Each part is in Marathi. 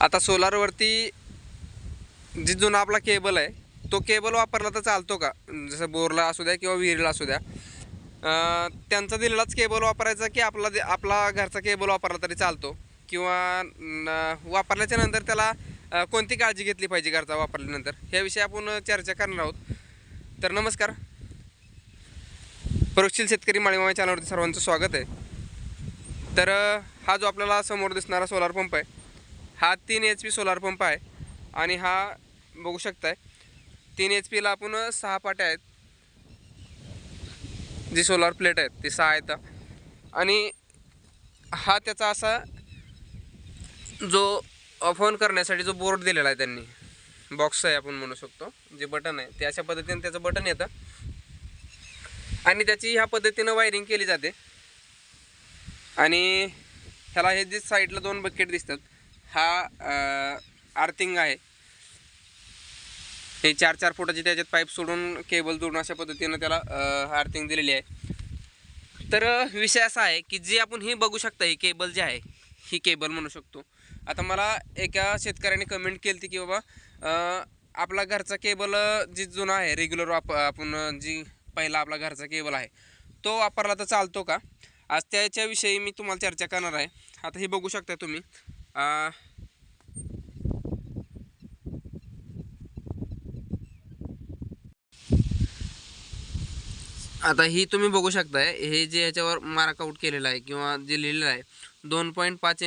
आता सोलारवरती जी जुना आपला केबल आहे तो केबल वापरला तर चालतो का? जसं बोरला असू द्या किंवा विहिरीला असू द्या. त्यांचा दिलेलाच केबल वापरायचा की आपला दे- आपला घरचा केबल वापरला तरी चालतो? किंवा वापरल्याच्या नंतर त्याला कोणती काळजी घेतली पाहिजे घरचा वापरल्यानंतर? ह्याविषयी आपण चर्चा करणार आहोत. तर नमस्कार. प्रगतशील शेतकरी माळीमामा चॅनलवरती सर्वांचं स्वागत आहे. तर हा जो आपल्याला समोर दिसणारा सोलार पंप आहे हा तीन एच पी सोलार पंप आहे. आणि हा बघू शकताय तीन एच पीला आपण सहा पाट्या आहेत. जी सोलार प्लेट आहेत ती सहा आहेत. आणि हा त्याचा असा जो ऑफ ऑन करण्यासाठी जो बोर्ड दिलेला आहे त्यांनी बॉक्स आहे आपण म्हणू शकतो जे बटन आहे ते अशा पद्धतीने त्याचं बटन येतं. आणि त्याची ह्या पद्धतीनं वायरिंग केली जाते. आणि ह्याला हे जे साईडला दोन बकेट दिसतात हा आर्थिंग आहे. हे चार चार फुटाची त्याच्यात पाईप सोडून केबल जोडून अशा पद्धतीनं त्याला आर्थिंग दिलेली आहे. तर विषय असा आहे की जे आपण ही बघू शकता ही केबल जी आहे ही केबल म्हणू शकतो. आता मला एका शेतकऱ्याने कमेंट केली होती की बाबा आपला घरचा केबल जी जुना आहे रेग्युलर वाप आपण जी पहिला आपला घरचा केबल आहे तो वापरला तर चालतो का? आज त्याच्याविषयी मी तुम्हाला चर्चा करणार आहे. आता हे बघू शकता तुम्ही. Uh, आता ही तुम्ही बघू शकताय हे जे ह्याच्यावर मार्कआउट केलेलं आहे किंवा जे लिहिलेलं आहे दोन पॉईंट पाच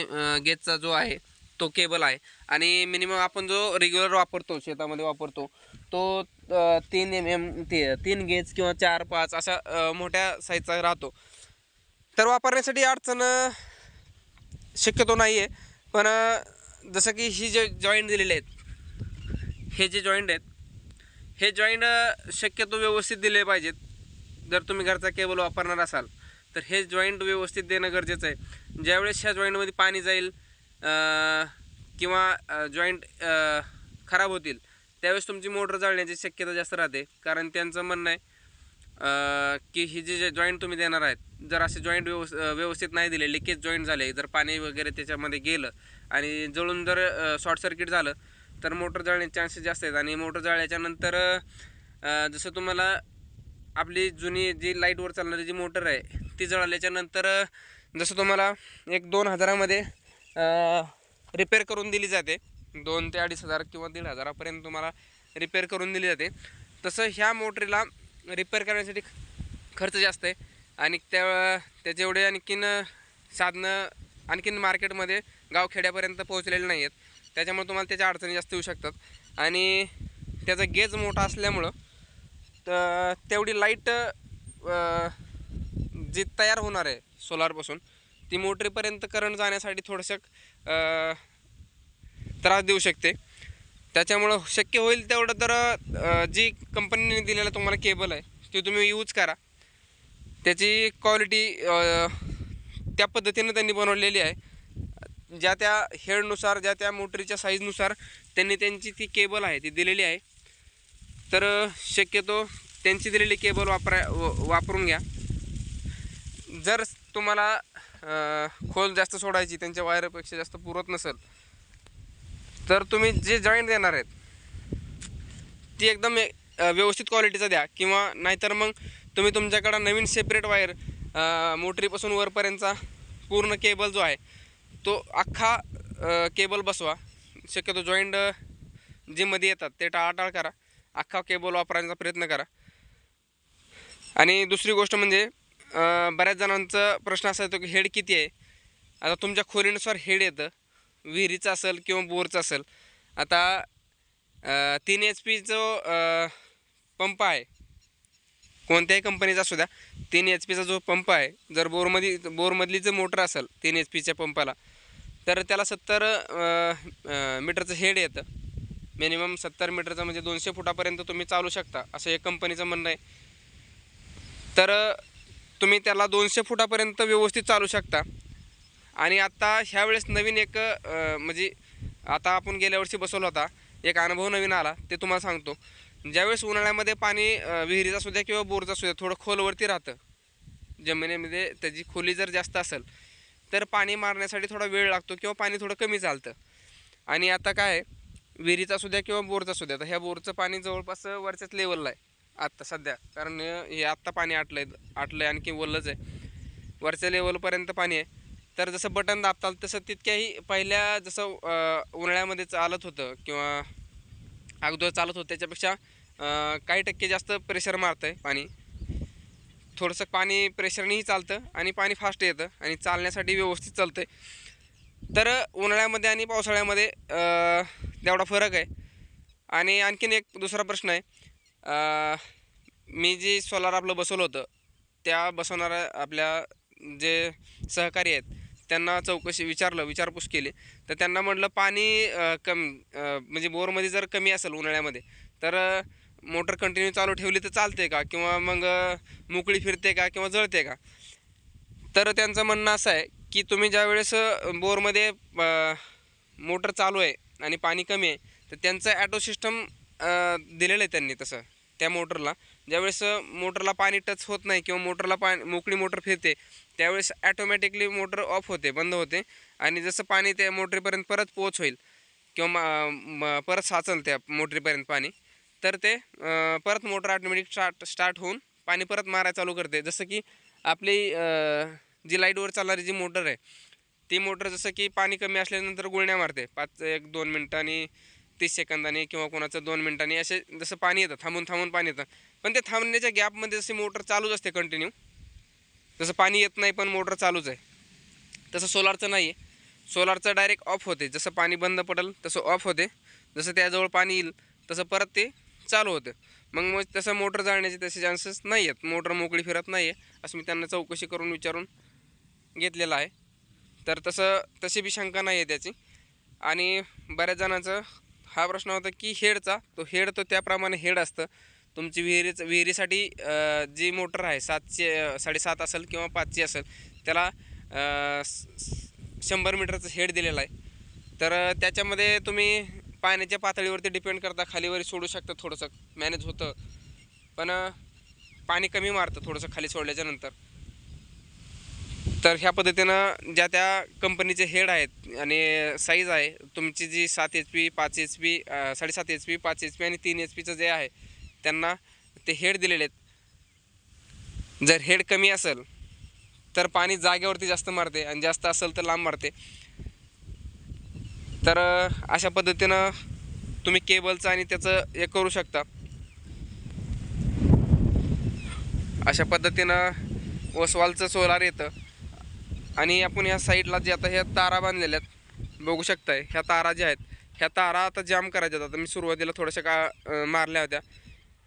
गेजचा जो आहे तो केबल आहे. आणि मिनिमम आपण जो रेग्युलर वापरतो शेतामध्ये वापरतो तो तीन एम एम ते तीन गेज किंवा चार पाच अशा मोठ्या साईजचा राहतो. तर वापरण्यासाठी अडचण शक्यतो नाही आहे पण जसं की ही जे जॉईंट दिलेले आहेत हे जे जॉईंट आहेत हे जॉईंट शक्यतो व्यवस्थित दिले पाहिजेत. जर तुम्ही घरचा केबल वापरणार असाल तर हे जॉईंट व्यवस्थित देणं गरजेचं आहे. ज्यावेळेस ह्या जॉईंटमध्ये पाणी जाईल किंवा जॉईंट खराब होतील त्यावेळेस तुमची मोटर जाळण्याची शक्यता जास्त राहते. कारण त्यांचं म्हणणं आहे की ही जी जॉईंट तुम्ही देणार आहेत जर असे जॉईंट व्यवस् व्यवस्थित नाही दिले लिकेज जॉईंट झाले जर पाणी वगैरे त्याच्यामध्ये गेलं आणि जळून जर शॉर्ट सर्किट झालं तर मोटर जळण्याचे चान्सेस जास्त आहेत. आणि मोटर जळल्याच्यानंतर जसं तुम्हाला आपली जुनी जी लाईटवर चालणारी जी मोटर आहे ती जळाल्याच्यानंतर जसं तुम्हाला एक दोन हजारामध्ये रिपेअर करून दिली जाते. दोन ते अडीच हजार किंवा दीड हजारापर्यंत तुम्हाला रिपेअर करून दिली जाते. तसं ह्या मोटरीला रिपेअर करण्यासाठी खर्च जास्त आहे. आणि त्या त्याचे एवढे आणखीन साधनं आणखीन मार्केटमध्ये गावखेड्यापर्यंत पोहोचलेले नाही आहेत त्याच्यामुळे तुम्हाला त्याच्या अडचणी जास्त येऊ शकतात. आणि त्याचा गेज मोठा असल्यामुळं तर तेवढी लाइट जी तयार होणार आहे सोलारपासून ती मोटरीपर्यंत करंट जाण्यासाठी थोडंसं त्रास देऊ शकते. त्याच्यामुळं शक्य होईल तेवढं तर जी कंपनीने दिलेलं तुम्हाला केबल आहे ती तुम्ही यूज करा. त्याची क्वालिटी त्या पद्धतीनं त्यांनी बनवलेली आहे. ज्या त्या हेडनुसार ज्या त्या मोटरीच्या साईजनुसार त्यांनी त्यांची ती केबल आहे ती दिलेली आहे. तर शक्यतो त्यांची दिलेली केबल वापरा व- वापरून घ्या. जर तुम्हाला खोल जास्त सोडायची त्यांच्या वायरपेक्षा जास्त पुरत नसेल तर तुम्ही जे जॉईंट देणार आहेत ती एकदम व्यवस्थित क्वालिटीचा द्या. किंवा नाहीतर मग तुम्ही तुमच्याकडं नवीन सेपरेट वायर मोटरीपासून वरपर्यंतचा पूर्ण केबल जो आहे तो अख्खा केबल बसवा. शक्यतो जॉईंट जे मध्ये येतात ते टाळाटाळ करा. अख्खा केबल वापरण्याचा प्रयत्न करा. आणि दुसरी गोष्ट म्हणजे बऱ्याच जणांचा प्रश्न असा येतो की हेड किती आहे? आता तुमच्या खोलीनुसार हेड येतं. विहिरीचं असेल किंवा बोरचं असेल आता तीन एच पीचं पंप आहे कोणत्याही कंपनीचा असू द्या तीन एच पीचा जो पंप आहे जर बोरमध्ये बोरमधली जर मोटर असेल तीन एच पीच्या पंपाला तर त्याला सत्तर मीटरचं हेड येतं. मिनिमम सत्तर मीटरचं म्हणजे दोनशे फुटापर्यंत तुम्ही चालू शकता असं एक कंपनीचं म्हणणं आहे. तर तुम्ही त्याला दोनशे फुटापर्यंत व्यवस्थित चालू शकता. आणि आत्ता ह्यावेळेस नवीन एक म्हणजे आता आपण गेल्या वर्षी बसवला होता एक अनुभव नवीन आला ते तुम्हाला सांगतो. ज्यावेळेस उन्हाळ्यामध्ये पाणी विहिरीचा विहिरीचा सुद्धा किंवा बोरचा सुद्धा थोडं खोलवरती राहतं जमिनीमध्ये त्याची खोली जर जास्त असेल तर पाणी मारण्यासाठी थोडा वेळ लागतो किंवा पाणी थोडं कमी चालतं. आणि आता काय आहे विहिरीचा असू द्या किंवा बोरचा असू द्या तर ह्या बोरचं पाणी जवळपास वरच्याच लेवलला आहे आत्ता सध्या. कारण हे आत्ता पाणी आटलं आहे आटलं आहे आणखी वल्लच आहे. वरच्या लेवलपर्यंत पाणी आहे. तर जसं बटन दाबताल तसं तितक्याही पहिल्या जसं उन्हाळ्यामध्ये चालत होतं किंवा अगोदर चालत होतं त्याच्यापेक्षा काही टक्के जास्त प्रेशर मारतं आहे पाणी. थोडंसं पाणी प्रेशरनेही चालतं आणि पाणी फास्ट येतं आणि चालण्यासाठी व्यवस्थित चालतं आहे तर उन्हाळ्यामध्ये आणि पावसाळ्यामध्ये तेवढा फरक आहे. आणि आणखीन एक दुसरा प्रश्न आहे मी जी सोलार आपलं बसवलं होतं त्या बसवणाऱ्या आपल्या जे सहकारी आहेत त्यांना चौकशी विचारलं विचारपूस केली. तर त्यांना म्हटलं पाणी कमी कम म्हणजे बोरमध्ये जर कमी असेल उन्हाळ्यामध्ये तर मोटर कंटिन्यू चालू ठेवली तर चालते का? किंवा मग मोकळी फिरते का? किंवा जळते का? तर त्यांचं म्हणणं असं आहे की तुम्ही ज्यावेळेस बोरमध्ये मोटर चालू आहे आणि पाणी कमी आहे तर त्यांचं ॲटो सिस्टम दिलेलं आहे त्यांनी तसं त्या मोटरला. ज्यावेळेस मोटरला पाणी टच होत नाही किंवा मोटरला पाणी मोकळी मोटर फिरते त्यावेळेस ॲटोमॅटिकली मोटर ऑफ होते बंद होते. आणि जसं पाणी त्या मोटरीपर्यंत परत पोच होईल किंवा परत साचल त्या मोटरीपर्यंत पाणी तर ते परत मोटर ऑटोमॅटिक स्टार्ट स्टार्ट होऊन पाणी परत मारायला चालू करते. जसं की आपली जी लाईटवर चालणारी जी मोटर आहे ती मोटर जसं की पाणी कमी असल्यानंतर गुळण्या मारते पाच एक दोन मिनटं आणि तीस सेकंदाने किंवा कोणाचं दोन मिनटांनी असे जसं पाणी येतं थांबून थांबून पाणी येतं. पण ते थांबण्याच्या गॅपमध्ये जशी मोटर चालूच असते कंटिन्यू जसं पाणी येत नाही पण मोटर चालूच आहे. तसं सोलारचं नाही आहे सोलारचं डायरेक्ट ऑफ होते. जसं पाणी बंद पडेल तसं ऑफ होते. जसं त्याजवळ पाणी येईल तसं परत ते चालू होतं. मग मग तसं मोटर जाळण्याचे तसे चान्सेस नाही आहेत. मोटर मोकळी फिरत नाही आहे असं मी त्यांना चौकशी करून विचारून घेतलेलं आहे. तर तसं तशी बी शंका नाही आहे त्याची. आणि बऱ्याच जणांचं हा प्रश्न होता की हेडचा. तो हेड तो त्याप्रमाणे हेड असतं. तुमची विहिरीचं विहिरीसाठी जी मोटर आहे सातशे साडेसात असेल किंवा पाचची असेल त्याला शंभर मीटरचं हेड दिलेलं आहे. तर त्याच्यामध्ये तुम्ही पाण्याच्या पातळीवरती डिपेंड करता खालीवरी सोडू शकता थोडंसं मॅनेज होतं. पण पाणी कमी मारतं थोडंसं खाली सोडल्याच्यानंतर तर ह्या पद्धतीनं ज्या त्या कंपनीचे हेड आहेत आणि साईज आहे तुमची जी सात एच पी पाच एच पी साडेसात एच पी पाच एच पी आणि तीन एच पीचं जे आहे त्यांना ते हेड दिलेले आहेत. जर हेड कमी असेल तर पाणी जागेवरती जास्त मारते आणि जास्त असेल तर लांब मारते. तर अशा पद्धतीनं तुम्ही केबलचं आणि त्याचं हे करू शकता. अशा पद्धतीनं ओसवालचं सोलार येतं. आणि आपण ह्या साईडला जे आता ह्या तारा बांधलेल्या आहेत बघू शकताय ह्या तारा ज्या आहेत ह्या तारा आता जाम करायच्या आहेत. आता मी सुरुवातीला थोड्याशा का मारल्या होत्या.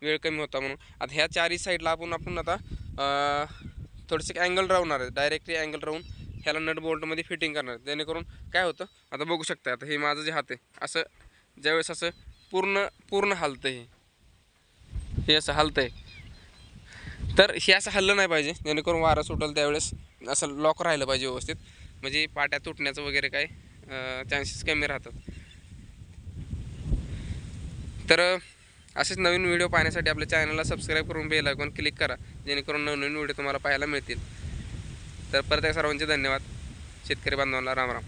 वेळ कमी होता म्हणून. आता ह्या चारही साईडला आपण आपण आता थोडेसे अँगल राहणार आहे. डायरेक्टली अँगल राहून ह्याला नट बोल्टमध्ये फिटिंग करणार जेणेकरून काय होतं आता बघू शकता आता हे माझं जे हात आहे असं ज्यावेळेस असं पूर्ण पूर्ण हलतं हे. हे असं हलतं आहे तर हे असं हल्लं नाही पाहिजे जेणेकरून वारा सुटेल त्यावेळेस. असं लॉक राहिलं पाहिजे व्यवस्थित. म्हणजे पाट्या तुटण्याचं वगैरे काय चान्सेस कमी राहतात. तर असेच नवीन व्हिडिओ पाहण्यासाठी आपल्या चॅनलला सबस्क्राईब करून बेल आयकॉन क्लिक करा. जेणेकरून नवीन व्हिडिओ तुम्हाला पाहायला मिळतील. तर परत सर्वांचे धन्यवाद. शेतकरी बांधवांना राम राम.